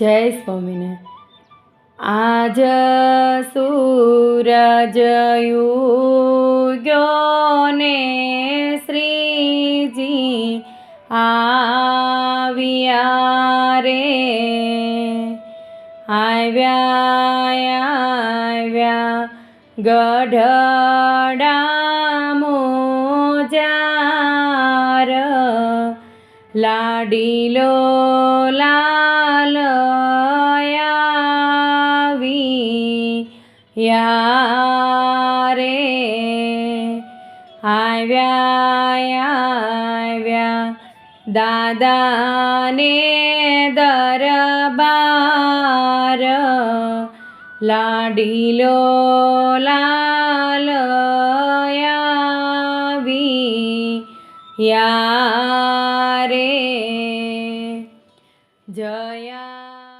જય સ્વામિને આજ સૂરજ ઉગ્યો ને શ્રીજી આવ્યા રે આવ્યા આવ્યા ગઢડા મોજાર લાડીલો લાલ યારે આવ્યા આવ્યા દાદાને દરબાર લાડીલો લાલ આવી યારે જયા